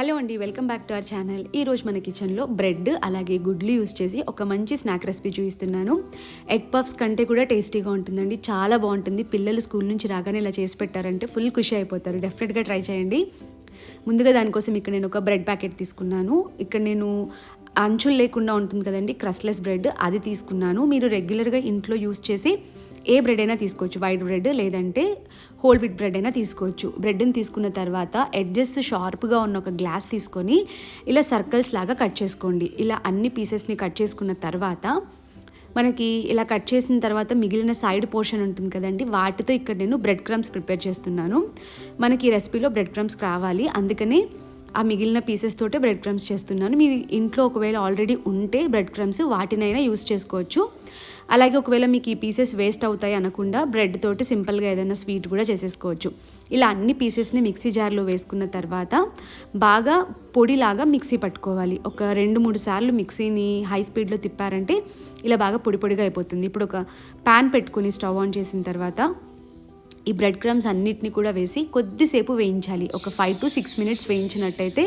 Hello అండి welcome back to our channel. ఈ రోజు మన కిచెన్లో బ్రెడ్ అలాగే గుడ్లు యూస్ చేసి ఒక మంచి స్నాక్ రెసిపీ చూపిస్తున్నాను. ఎగ్ పఫ్స్ కంటే కూడా టేస్టీగా ఉంటుందండి చాలా బాగుంటుంది. పిల్లలు స్కూల్ నుంచి రాగానే ఇలా చేసి పెట్టారంటే ఫుల్ ఖుషి అయిపోతారు. డెఫినెట్గా ట్రై చేయండి. ముందుగా దానికోసం ఇక్కడ నేను ఒక బ్రెడ్ ప్యాకెట్ తీసుకున్నాను. ఇక్కడ నేను అంచులు లేకుండా ఉంటుంది కదండి క్రస్లెస్ బ్రెడ్ అది తీసుకున్నాను. మీరు రెగ్యులర్గా ఇంట్లో యూస్ చేసి ఏ బ్రెడ్ అయినా తీసుకోవచ్చు. వైట్ బ్రెడ్ లేదంటే హోల్ విత్ బ్రెడ్ అయినా తీసుకోవచ్చు. బ్రెడ్ని తీసుకున్న తర్వాత ఎడ్జెస్ షార్ప్గా ఉన్న ఒక గ్లాస్ తీసుకొని ఇలా సర్కిల్స్ లాగా కట్ చేసుకోండి. ఇలా అన్ని పీసెస్ని కట్ చేసుకున్న తర్వాత మనకి ఇలా కట్ చేసిన తర్వాత మిగిలిన సైడ్ పోర్షన్ ఉంటుంది కదండి వాటితో ఇక్కడ నేను బ్రెడ్ క్రమ్స్ ప్రిపేర్ చేస్తున్నాను. మనకి ఈ రెసిపీలో బ్రెడ్ క్రమ్స్ కావాలి అందుకనే ఆ మిగిలిన పీసెస్ తోటే బ్రెడ్ క్రమ్స్ చేస్తున్నాను. మీరు ఇంట్లో ఒకవేళ ఆల్రెడీ ఉంటే బ్రెడ్ క్రమ్స్ వాటినైనా యూస్ చేసుకోవచ్చు. అలాగే ఒకవేళ మీకు ఈ పీసెస్ వేస్ట్ అవుతాయి అనకుండా బ్రెడ్ తోటి సింపుల్గా ఏదైనా స్వీట్ కూడా చేసేసుకోవచ్చు. ఇలా అన్ని పీసెస్ని మిక్సీ జార్లో వేసుకున్న తర్వాత బాగా పొడిలాగా మిక్సీ పట్టుకోవాలి. ఒక రెండు మూడు సార్లు మిక్సీని హై స్పీడ్లో తిప్పారంటే ఇలా బాగా పొడి పొడిగా అయిపోతుంది. ఇప్పుడు ఒక ప్యాన్ పెట్టుకొని స్టవ్ ఆన్ చేసిన తర్వాత ఈ బ్రెడ్ క్రమ్స్ అన్నిటిని కూడా వేసి కొద్దిసేపు వేయించాలి. ఒక ఫైవ్ టు సిక్స్ మినిట్స్ వేయించినట్టయితే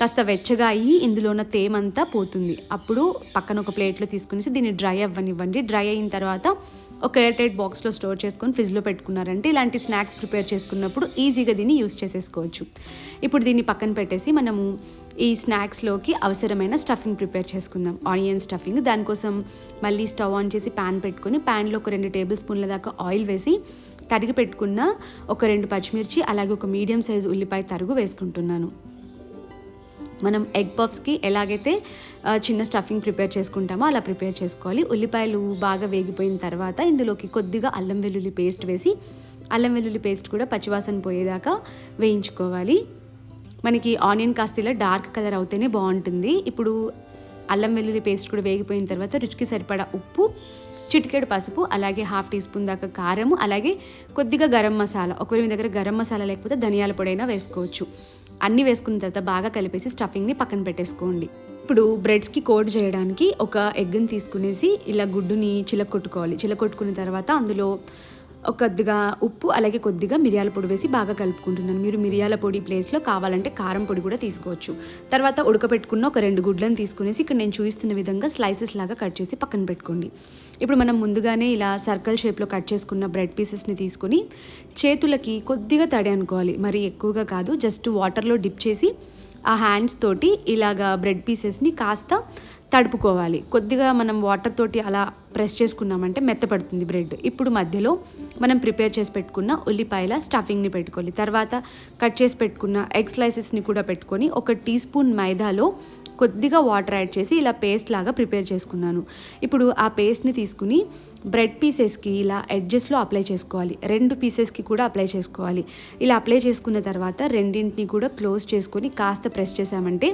కాస్త వెచ్చగా అయ్యి ఇందులో ఉన్న తేమంతా పోతుంది. అప్పుడు పక్కన ఒక ప్లేట్లో తీసుకునేసి దీన్ని డ్రై అవ్వనివ్వండి. డ్రై అయిన తర్వాత ఒక ఎయిర్ టైట్ బాక్స్లో స్టోర్ చేసుకొని ఫ్రిడ్జ్లో పెట్టుకున్నారంటే ఇలాంటి స్నాక్స్ ప్రిపేర్ చేసుకున్నప్పుడు ఈజీగా దీన్ని యూస్ చేసేసుకోవచ్చు. ఇప్పుడు దీన్ని పక్కన పెట్టేసి మనము ఈ స్నాక్స్లోకి అవసరమైన స్టఫింగ్ ప్రిపేర్ చేసుకుందాం. ఆనియన్ స్టఫింగ్ దానికోసం మళ్ళీ స్టవ్ ఆన్ చేసి ప్యాన్ పెట్టుకొని ప్యాన్లో ఒక రెండు టేబుల్ స్పూన్ల దాకా ఆయిల్ వేసి తరిగి పెట్టుకున్న ఒక రెండు పచ్చిమిర్చి అలాగే ఒక మీడియం సైజు ఉల్లిపాయ తరుగు వేసుకుంటున్నాను. మనం ఎగ్ పఫ్స్కి ఎలాగైతే చిన్న స్టఫింగ్ ప్రిపేర్ చేసుకుంటామో అలా ప్రిపేర్ చేసుకోవాలి. ఉల్లిపాయలు బాగా వేగిపోయిన తర్వాత ఇందులోకి కొద్దిగా అల్లం వెల్లుల్లి పేస్ట్ వేసి అల్లం వెల్లుల్లి పేస్ట్ కూడా పచ్చివాసన పోయేదాకా వేయించుకోవాలి. మనకి ఆనియన్ కాస్త ఇలా డార్క్ కలర్ అవుతేనే బాగుంటుంది. ఇప్పుడు అల్లం వెల్లుల్లి పేస్ట్ కూడా వేగిపోయిన తర్వాత రుచికి సరిపడా ఉప్పు చిటికెడు పసుపు అలాగే హాఫ్ టీ స్పూన్ దాకా కారము అలాగే కొద్దిగా గరం మసాలా. ఒకవేళ మీ దగ్గర గరం మసాలా లేకపోతే ధనియాల పొడైనా వేసుకోవచ్చు. అన్నీ వేసుకున్న తర్వాత బాగా కలిపేసి స్టఫింగ్ని పక్కన పెట్టేసుకోండి. ఇప్పుడు బ్రెడ్స్కి కోట్ చేయడానికి ఒక ఎగ్ని తీసుకునేసి ఇలా గుడ్డుని చిలకొట్టుకోవాలి చిలకొట్టుకున్న తర్వాత అందులో ఒక కొద్దిగా ఉప్పు అలాగే కొద్దిగా మిరియాల పొడి వేసి బాగా కలుపుకుంటున్నాను. మీరు మిరియాల పొడి ప్లేస్లో కావాలంటే కారం పొడి కూడా తీసుకోవచ్చు. తర్వాత ఉడకపెట్టుకున్న ఒక రెండు గుడ్లను తీసుకునేసి ఇక్కడ నేను చూపిస్తున్న విధంగా స్లైసెస్ లాగా కట్ చేసి పక్కన పెట్టుకోండి. ఇప్పుడు మనం ముందుగానే ఇలా సర్కిల్ షేప్లో కట్ చేసుకున్న బ్రెడ్ పీసెస్ని తీసుకొని చేతులకి కొద్దిగా తడి అనుకోవాలి. మరి ఎక్కువగా కాదు జస్ట్ వాటర్లో డిప్ చేసి ఆ హ్యాండ్స్ తోటి ఇలాగా బ్రెడ్ పీసెస్ని కాస్త తడుపుకోవాలి. కొద్దిగా మనం వాటర్ తోటి అలా ప్రెస్ చేసుకున్నామంటే మెత్తపడుతుంది బ్రెడ్. ఇప్పుడు మధ్యలో మనం ప్రిపేర్ చేసి పెట్టుకున్న ఉల్లిపాయల స్టఫింగ్ని పెట్టుకోవాలి. తర్వాత కట్ చేసి పెట్టుకున్న ఎగ్ స్లైసెస్ని కూడా పెట్టుకొని ఒక టీ స్పూన్ మైదాలో కొద్దిగా వాటర్ యాడ్ చేసి ఇలా పేస్ట్ లాగా ప్రిపేర్ చేసుకున్నాను. ఇప్పుడు ఆ పేస్ట్ని తీసుకుని బ్రెడ్ పీసెస్కి ఇలా ఎడ్జెస్లో అప్లై చేసుకోవాలి. రెండు పీసెస్కి కూడా అప్లై చేసుకోవాలి. ఇలా అప్లై చేసుకున్న తర్వాత రెండింటిని కూడా క్లోజ్ చేసుకొని కాస్త ప్రెస్ చేసామంటే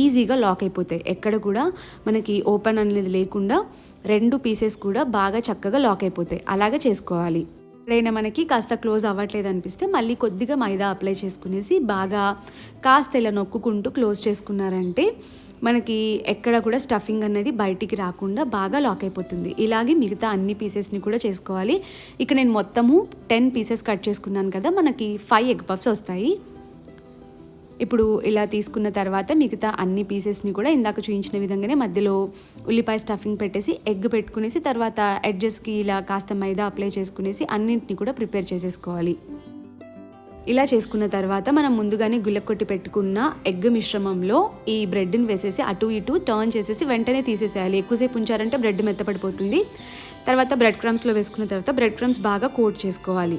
ఈజీగా లాక్ అయిపోతాయి. ఎక్కడ కూడా మనకి ఓపెన్ అనేది లేకుండా రెండు పీసెస్ కూడా బాగా చక్కగా లాక్ అయిపోతాయి. అలాగే చేసుకోవాలి. ఎప్పుడైనా మనకి కాస్త క్లోజ్ అవ్వట్లేదు అనిపిస్తే మళ్ళీ కొద్దిగా మైదా అప్లై చేసుకునేసి బాగా కాస్త ఇలా నొక్కుకుంటూ క్లోజ్ చేసుకున్నారంటే మనకి ఎక్కడ కూడా స్టఫింగ్ అనేది బయటికి రాకుండా బాగా లాక్ అయిపోతుంది. ఇలాగే మిగతా అన్ని పీసెస్ని కూడా చేసుకోవాలి. ఇక నేను మొత్తము టెన్ పీసెస్ కట్ చేసుకున్నాను కదా మనకి ఫైవ్ ఎగ్ పఫ్స్ వస్తాయి. ఇప్పుడు ఇలా తీసుకున్న తర్వాత మిగతా అన్ని పీసెస్ని కూడా ఇందాక చూపించిన విధంగానే మధ్యలో ఉల్లిపాయ స్టఫింగ్ పెట్టేసి ఎగ్ పెట్టుకునేసి తర్వాత ఎడ్జెస్కి ఇలా కాస్త మైదా అప్లై చేసుకునేసి అన్నింటిని కూడా ప్రిపేర్ చేసేసుకోవాలి. ఇలా చేసుకున్న తర్వాత మనం ముందుగానే గుల్లకొట్టి పెట్టుకున్న ఎగ్ మిశ్రమంలో ఈ బ్రెడ్ని వేసేసి అటు ఇటు టర్న్ చేసేసి వెంటనే తీసేసేయాలి. ఎక్కువసేపు ఉంచారంటే బ్రెడ్ మెత్తపడిపోతుంది. తర్వాత బ్రెడ్ క్రమ్స్లో వేసుకున్న తర్వాత బ్రెడ్ క్రమ్స్ బాగా కోట్ చేసుకోవాలి.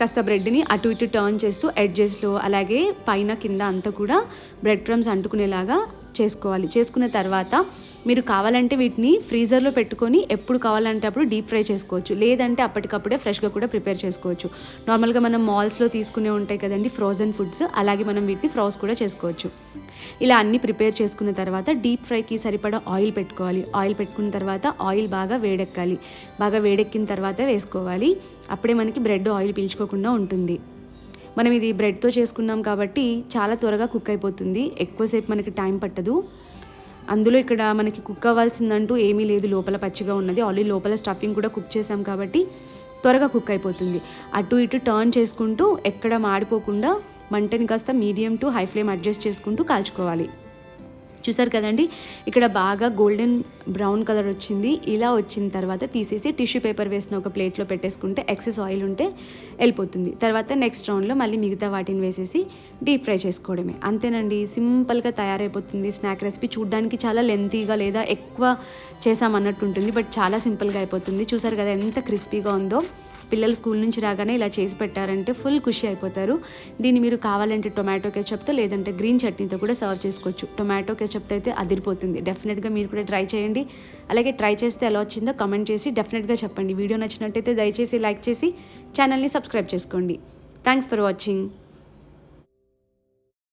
కాస్త బ్రెడ్ని అటు ఇటు టర్న్ చేస్తూ ఎడ్జెస్లో అలాగే పైన కింద అంతా కూడా బ్రెడ్ క్రమ్స్ అంటుకునేలాగా చేసుకోవాలి. చేసుకున్న తర్వాత మీరు కావాలంటే వీటిని ఫ్రీజర్లో పెట్టుకొని ఎప్పుడు కావాలంటే అప్పుడు డీప్ ఫ్రై చేసుకోవచ్చు. లేదంటే అప్పటికప్పుడే ఫ్రెష్గా కూడా ప్రిపేర్ చేసుకోవచ్చు. నార్మల్గా మనం మాల్స్లో తీసుకునే ఉంటాయి కదండి ఫ్రోజన్ ఫుడ్స్ అలాగే మనం వీటిని ఫ్రోజ్ కూడా చేసుకోవచ్చు. ఇలా అన్ని ప్రిపేర్ చేసుకున్న తర్వాత డీప్ ఫ్రైకి సరిపడా ఆయిల్ పెట్టుకోవాలి. ఆయిల్ పెట్టుకున్న తర్వాత ఆయిల్ బాగా వేడెక్కాలి. బాగా వేడెక్కిన తర్వాత వేసుకోవాలి. అప్పుడే మనకి బ్రెడ్ ఆయిల్ పీల్చుకోకుండా ఉంటుంది. మనం ఇది బ్రెడ్తో చేసుకున్నాం కాబట్టి చాలా త్వరగా కుక్ అయిపోతుంది. ఎక్కువసేపు మనకి టైం పట్టదు. అందులో ఇక్కడ మనకి కుక్ అవ్వాల్సిందంటూ ఏమీ లేదు. లోపల పచ్చిగా ఉన్నది. ఆల్రెడీ లోపల స్టఫింగ్ కూడా కుక్ చేసాం కాబట్టి త్వరగా కుక్ అయిపోతుంది. అటు ఇటు టర్న్ చేసుకుంటూ ఎక్కడ మాడిపోకుండా మంటని కాస్త medium to high flame adjust చేసుకుంటూ కాల్చుకోవాలి. చూసారు కదండి? ఇక్కడ బాగా గోల్డెన్ బ్రౌన్ కలర్ వచ్చింది. ఇలా వచ్చిన తర్వాత తీసేసి టిష్యూ పేపర్ వేసిన ఒక ప్లేట్లో పెట్టేసుకుంటే ఎక్సెస్ ఆయిల్ ఉంటే వెళ్ళిపోతుంది. తర్వాత నెక్స్ట్ రౌండ్లో మళ్ళీ మిగతా వాటిని వేసేసి డీప్ ఫ్రై చేసుకోవడమే. అంతేనండి సింపుల్గా తయారైపోతుంది స్నాక్ రెసిపీ చూడడానికి చాలా లెంతీగా లేదా ఎక్కువ చేసామన్నట్టు ఉంటుంది బట్ చాలా సింపుల్గా అయిపోతుంది. చూసారు కదా ఎంత క్రిస్పీగా ఉందో? పిల్లలు స్కూల్ నుంచి రాగానే ఇలా చేసి పెట్టారంటే ఫుల్ ఖుషి అయిపోతారు. దీన్ని మీరు కావాలంటే టొమాటో కెచప్తో లేదంటే గ్రీన్ చట్నీతో కూడా సర్వ్ చేసుకోవచ్చు. టొమాటో కెచప్తో అయితే అదిరిపోతుంది. డెఫినెట్గా మీరు కూడా ట్రై చేయండి. అలాగే ట్రై చేస్తే ఎలా వచ్చిందో కమెంట్ చేసి డెఫినెట్గా చెప్పండి. వీడియో నచ్చినట్టయితే దయచేసి లైక్ చేసి ఛానల్ని సబ్స్క్రైబ్ చేసుకోండి. Thanks for watching.